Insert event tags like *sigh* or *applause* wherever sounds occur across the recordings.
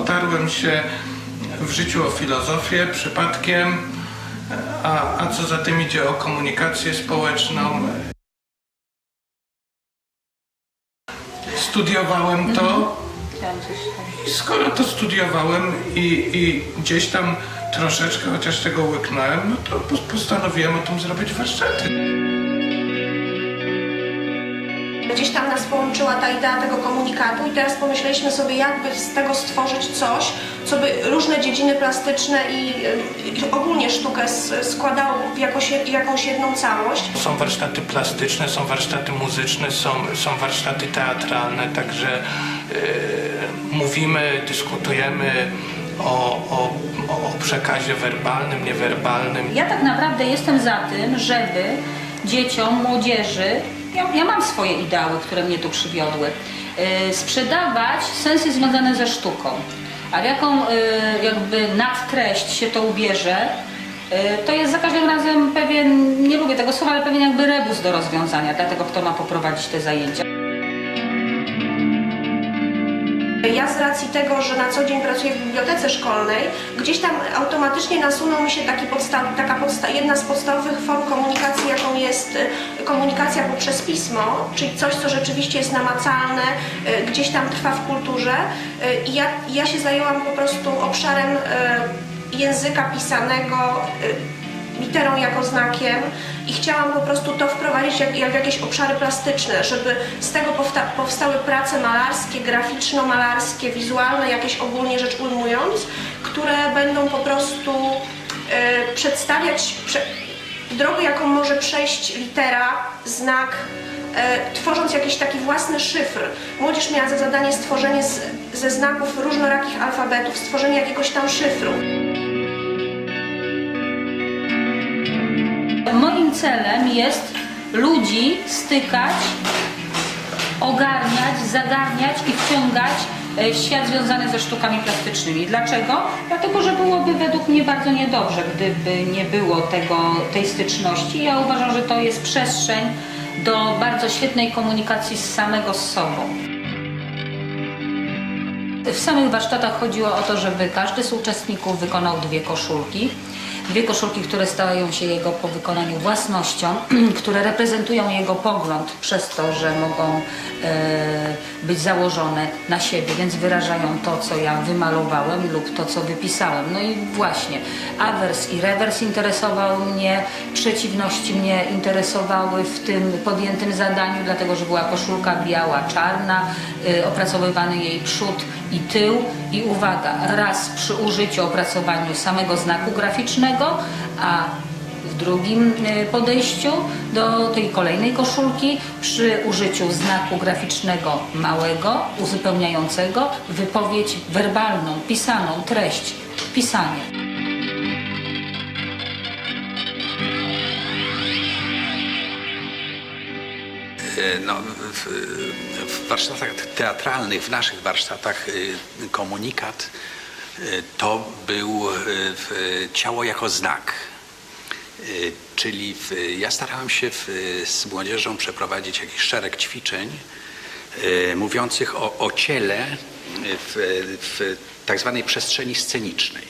otarłem się w życiu o filozofię przypadkiem, a, a co za tym idzie o komunikację społeczną. Studiowałem to tam. i skoro to studiowałem i, i gdzieś tam troszeczkę chociaż tego łyknąłem, no to pos- postanowiłem o tym zrobić warsztaty. Gdzieś tam nas połączyła ta idea tego komunikatu i teraz pomyśleliśmy sobie, jakby z tego stworzyć coś, co by różne dziedziny plastyczne i, i ogólnie sztukę składało w, jakoś, jakąś jedną całość. Są warsztaty plastyczne, są warsztaty muzyczne, są, są warsztaty teatralne, także e, mówimy, dyskutujemy o, o, o przekazie werbalnym, niewerbalnym. Ja tak naprawdę jestem za tym, żeby dzieciom, młodzieży, ja, mam swoje ideały, które mnie tu przywiodły, yy, sprzedawać sensy związane ze sztuką. A w jaką yy, jakby nadtreść się to ubierze, yy, to jest za każdym razem pewien, nie lubię tego słowa, ale pewien jakby rebus do rozwiązania dla tego, kto ma poprowadzić te zajęcia. Ja z racji tego, że na co dzień pracuję w bibliotece szkolnej, gdzieś tam automatycznie nasunął mi się taki taka podsta jedna z podstawowych form komunikacji, jaką jest y, komunikacja poprzez pismo, czyli coś, co rzeczywiście jest namacalne, y, gdzieś tam trwa w kulturze. Y, I ja, ja się zajęłam po prostu obszarem języka pisanego, literą jako znakiem i chciałam po prostu to wprowadzić jak, jak jakieś obszary plastyczne, żeby z tego powsta powstały prace malarskie, graficzno-malarskie, wizualne, jakieś ogólnie rzecz ujmując, które będą po prostu e, przedstawiać prze drogę, jaką może przejść litera, znak, e, tworząc jakiś taki własny szyfr. Młodzież miała za zadanie stworzenie z, ze znaków różnorakich alfabetów, stworzenie jakiegoś tam szyfru. Moim celem jest ludzi stykać, ogarniać, zagarniać i wciągać e, świat związany ze sztukami plastycznymi. Dlaczego? Dlatego, że byłoby według mnie bardzo niedobrze, gdyby nie było tego, tej styczności. Ja uważam, że to jest przestrzeń do bardzo świetnej komunikacji z samego z sobą. W samych warsztatach chodziło o to, żeby każdy z uczestników wykonał dwie koszulki. Dwie koszulki, które stają się jego po wykonaniu własnością, *clears throat* które reprezentują jego pogląd przez to, że mogą e, być założone na siebie, więc wyrażają to, co ja wymalowałem lub to, co wypisałem. No i właśnie, awers i rewers interesował mnie, przeciwności mnie interesowały w tym podjętym zadaniu, dlatego że była koszulka biała, czarna, y, opracowywany jej przód i tył i uwaga, raz przy użyciu opracowaniu samego znaku graficznego, a w drugim y, podejściu do tej kolejnej koszulki przy użyciu znaku graficznego małego, uzupełniającego wypowiedź werbalną, pisaną, treść, pisanie. No, w, w warsztatach teatralnych, w naszych warsztatach y, komunikat to był w- ciało jako znak. Y, Czyli ja starałem się z młodzieżą przeprowadzić jakiś szereg ćwiczeń y, mówiących o, o ciele w, w tak zwanej przestrzeni scenicznej.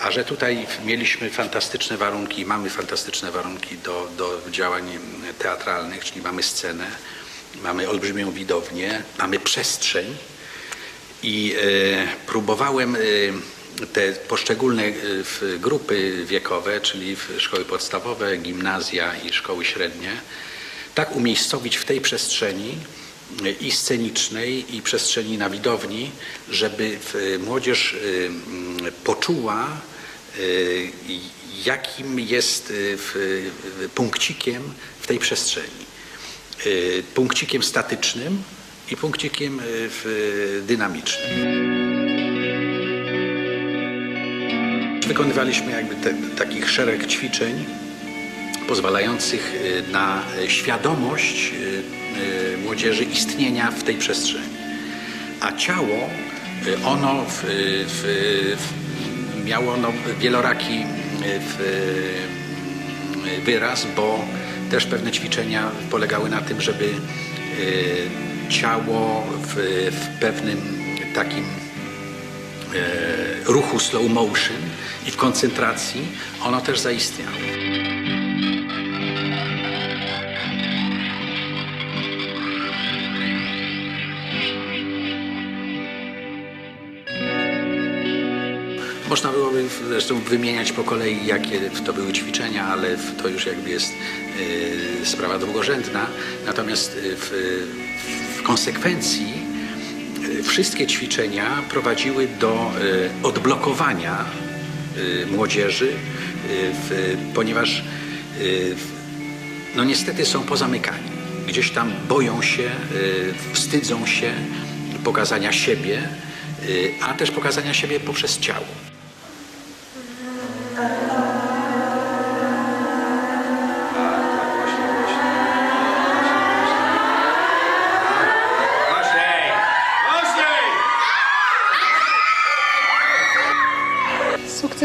A że tutaj mieliśmy fantastyczne warunki, mamy fantastyczne warunki do, do działań teatralnych, czyli mamy scenę, mamy olbrzymią widownię, mamy przestrzeń i e, próbowałem e, te poszczególne e, grupy wiekowe, czyli szkoły podstawowe, gimnazja i szkoły średnie, tak umiejscowić w tej przestrzeni i scenicznej, i przestrzeni na widowni, żeby młodzież poczuła, jakim jest punkcikiem w tej przestrzeni. Punkcikiem statycznym i punkcikiem w- dynamicznym. Wykonywaliśmy jakby te, takich szereg ćwiczeń pozwalających e, na świadomość e, młodzieży istnienia w tej przestrzeni. A ciało, ono w, w, w, miało no, wieloraki wyraz, bo też pewne ćwiczenia polegały na tym, żeby ciało w, w pewnym takim ruchu slow motion i w koncentracji ono też zaistniało. Można byłoby zresztą wymieniać po kolei, jakie to były ćwiczenia, ale to już jakby jest e, sprawa drugorzędna. Natomiast e, w konsekwencji e, wszystkie ćwiczenia prowadziły do e, odblokowania e, młodzieży, ponieważ no niestety są pozamykani. Gdzieś tam boją się, wstydzą się pokazania siebie, a też pokazania siebie poprzez ciało.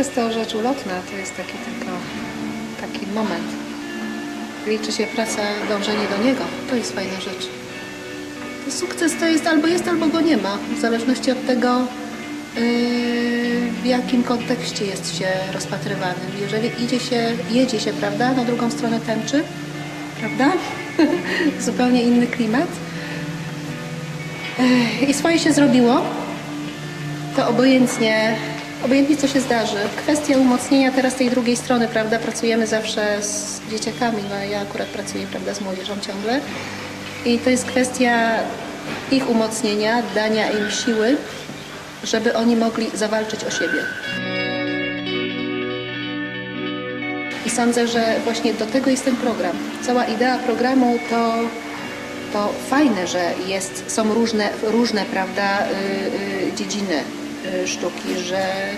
Sukces to rzecz ulotna, to jest taki tylko taki moment. Liczy się praca, dążenie do niego. To jest fajna rzecz. Sukces to jest albo jest, albo go nie ma. W zależności od tego, yy, w jakim kontekście jest się rozpatrywanym. Jeżeli idzie się, jedzie się, prawda, na drugą stronę tęczy, prawda? *laughs* Zupełnie inny klimat. Yy, I swoje się zrobiło, to obojętnie, obojętnie co się zdarzy. Kwestia umocnienia teraz tej drugiej strony, prawda? Pracujemy zawsze z dzieciakami, no ja akurat pracuję, prawda, z młodzieżą ciągle. I to jest kwestia ich umocnienia, dania im siły, żeby oni mogli zawalczyć o siebie. I sądzę, że właśnie do tego jest ten program. Cała idea programu to to fajne, że jest, są różne, różne prawda, y, y, dziedziny sztuki, że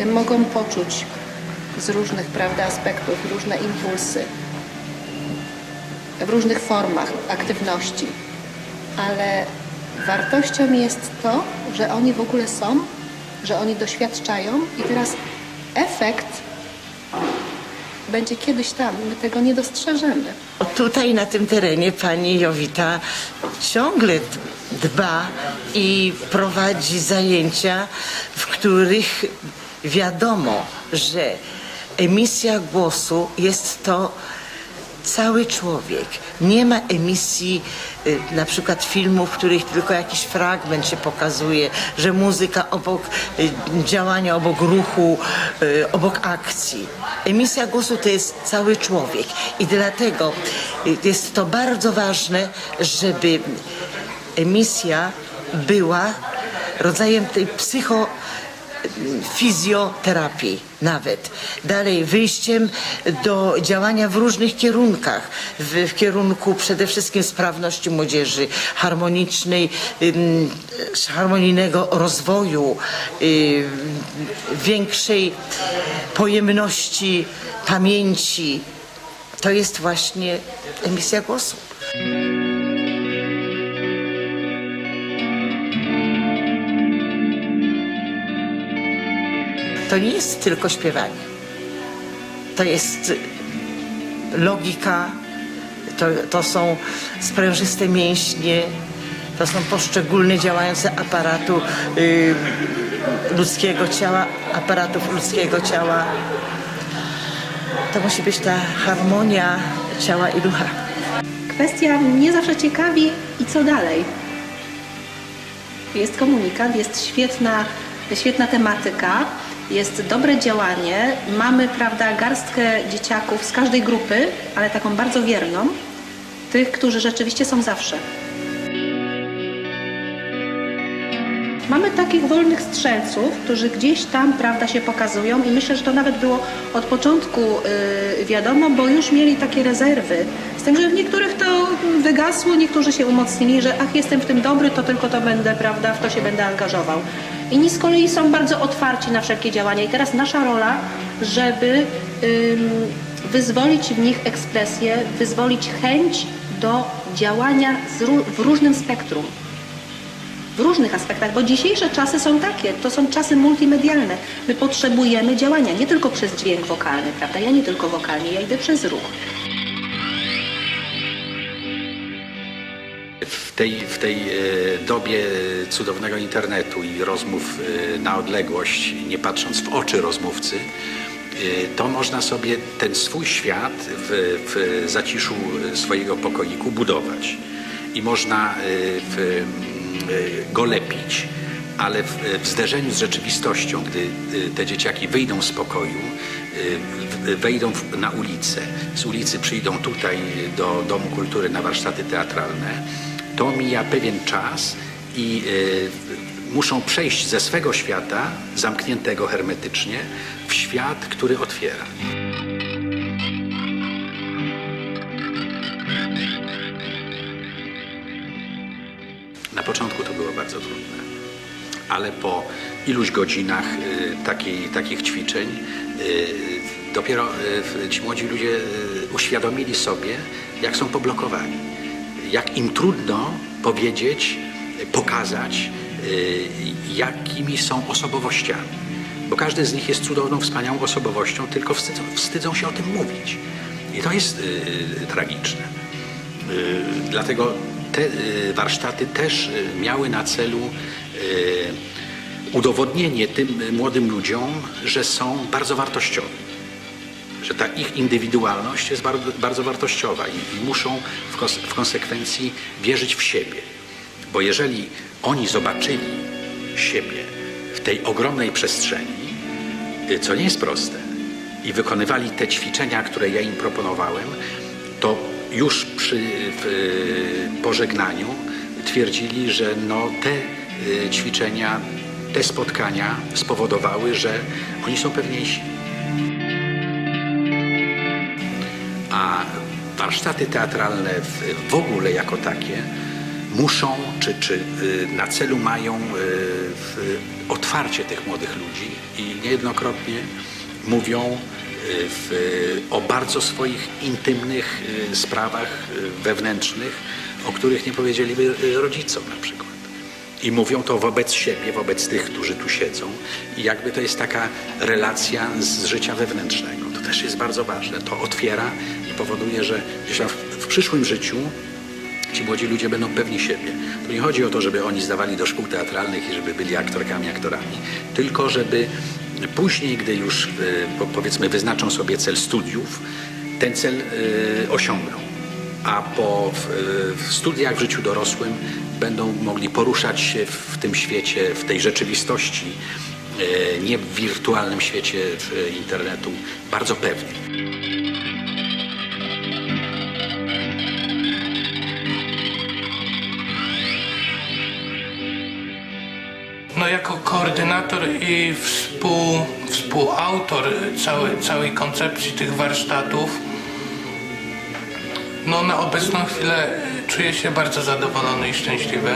y, mogą poczuć z różnych prawda, aspektów różne impulsy w różnych formach aktywności, ale wartością jest to, że oni w ogóle są, że oni doświadczają i teraz efekt będzie kiedyś tam, my tego nie dostrzeżemy. Tutaj na tym terenie pani Jowita ciągle dba i prowadzi zajęcia, w których wiadomo, że emisja głosu jest to cały człowiek. Nie ma emisji y, na przykład filmów, w których tylko jakiś fragment się pokazuje, że muzyka obok y, działania, obok ruchu, y, obok akcji. Emisja głosu to jest cały człowiek i dlatego jest to bardzo ważne, żeby emisja była rodzajem tej psycho fizjoterapii nawet. Dalej wyjściem do działania w różnych kierunkach. W, w kierunku przede wszystkim sprawności młodzieży, harmonicznej, ym, harmonijnego rozwoju, większej pojemności pamięci. To jest właśnie emisja głosu. To nie jest tylko śpiewanie. To jest logika, to, to są sprężyste mięśnie, to są poszczególne działające aparatu y, ludzkiego ciała, aparatów ludzkiego ciała. To musi być ta harmonia ciała i ducha. Kwestia mnie zawsze ciekawi i co dalej. Jest komunikat, jest świetna, świetna tematyka, jest dobre działanie. Mamy, prawda, garstkę dzieciaków z każdej grupy, ale taką bardzo wierną, tych, którzy rzeczywiście są zawsze. Mamy takich wolnych strzelców, którzy gdzieś tam, prawda, się pokazują i myślę, że to nawet było od początku y, wiadomo, bo już mieli takie rezerwy. Z tym, że w niektórych to wygasło, niektórzy się umocnili, że ach, jestem w tym dobry, to tylko to będę, prawda, w to się będę angażował. Inni z kolei są bardzo otwarci na wszelkie działania i teraz nasza rola, żeby wyzwolić w nich ekspresję, wyzwolić chęć do działania w różnym spektrum w różnych aspektach, bo dzisiejsze czasy są takie, to są czasy multimedialne. My potrzebujemy działania, nie tylko przez dźwięk wokalny, prawda? Ja nie tylko wokalnie, ja idę przez ruch. Tej, w tej e, dobie cudownego internetu i rozmów e, na odległość, nie patrząc w oczy rozmówcy, e, to można sobie ten swój świat w, w zaciszu swojego pokoiku budować. I można w, go lepić, ale w, zderzeniu z rzeczywistością, gdy te dzieciaki wyjdą z pokoju, wejdą na ulicę, z ulicy przyjdą tutaj do Domu Kultury na warsztaty teatralne, to mija pewien czas i e, muszą przejść ze swego świata, zamkniętego hermetycznie, w świat, który otwiera. Na początku to było bardzo trudne, ale po iluś godzinach y, takiej, takich ćwiczeń y, dopiero ci młodzi ludzie uświadomili sobie, jak są poblokowani, jak im trudno powiedzieć, pokazać, y, jakimi są osobowościami. Bo każdy z nich jest cudowną, wspaniałą osobowością, tylko wstydzą, wstydzą się o tym mówić. I to jest y, tragiczne. Y, Dlatego te warsztaty też miały na celu udowodnienie tym młodym ludziom, że są bardzo wartościowi. Że ta ich indywidualność jest bardzo, bardzo wartościowa i, i muszą w, w konsekwencji wierzyć w siebie. Bo jeżeli oni zobaczyli siebie w tej ogromnej przestrzeni, y, co nie jest proste, i wykonywali te ćwiczenia, które ja im proponowałem, to już przy y, pożegnaniu twierdzili, że no, te y, ćwiczenia, te spotkania spowodowały, że oni są pewniejsi. Warsztaty teatralne w, ogóle jako takie muszą, czy, czy y, na celu mają y, otwarcie tych młodych ludzi i niejednokrotnie mówią y, w, o bardzo swoich intymnych sprawach wewnętrznych, o których nie powiedzieliby rodzicom na przykład. I mówią to wobec siebie, wobec tych, którzy tu siedzą. I jakby to jest taka relacja z życia wewnętrznego. To też jest bardzo ważne. To otwiera i powoduje, że gdzieś tam w, przyszłym życiu ci młodzi ludzie będą pewni siebie. Tu nie chodzi o to, żeby oni zdawali do szkół teatralnych i żeby byli aktorkami, aktorami, tylko żeby później, gdy już e, po- powiedzmy wyznaczą sobie cel studiów, ten cel e, osiągną. A po e, studiach w życiu dorosłym będą mogli poruszać się w tym świecie, w tej rzeczywistości, nie w wirtualnym świecie internetu, bardzo pewnie. No jako koordynator i współ, współautor całej, całej koncepcji tych warsztatów, no na obecną chwilę czuję się bardzo zadowolony i szczęśliwy.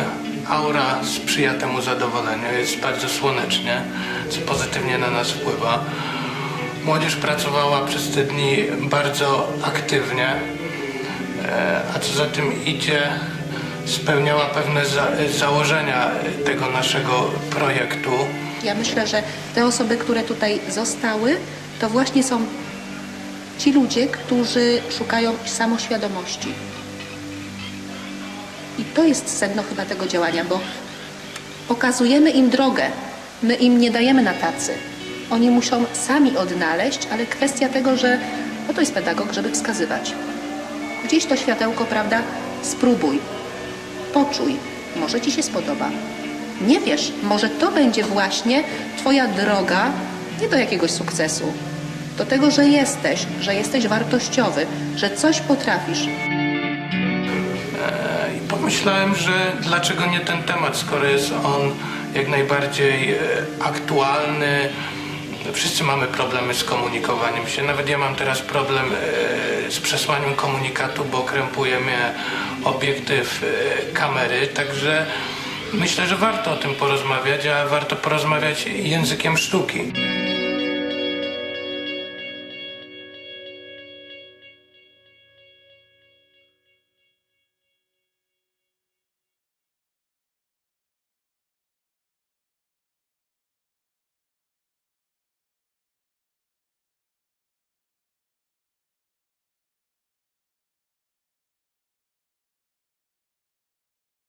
Aura sprzyja temu zadowoleniu, jest bardzo słonecznie, co pozytywnie na nas wpływa. Młodzież pracowała przez te dni bardzo aktywnie, e, a co za tym idzie, spełniała pewne za, założenia tego naszego projektu. Ja myślę, że te osoby, które tutaj zostały, to właśnie są ci ludzie, którzy szukają samoświadomości. I to jest sedno chyba tego działania, bo pokazujemy im drogę. My im nie dajemy na tacy. Oni muszą sami odnaleźć, ale kwestia tego, że no to jest pedagog, żeby wskazywać. Gdzieś to światełko, prawda? Spróbuj, poczuj, może ci się spodoba. Nie wiesz, może to będzie właśnie Twoja droga nie do jakiegoś sukcesu, do tego, że jesteś, że jesteś wartościowy, że coś potrafisz. I pomyślałem, że dlaczego nie ten temat, skoro jest on jak najbardziej e, aktualny. Wszyscy mamy problemy z komunikowaniem się. Nawet ja mam teraz problem e, z przesłaniem komunikatu, bo krępuje mnie obiektyw e, kamery. Także myślę, że warto o tym porozmawiać, a warto porozmawiać językiem sztuki.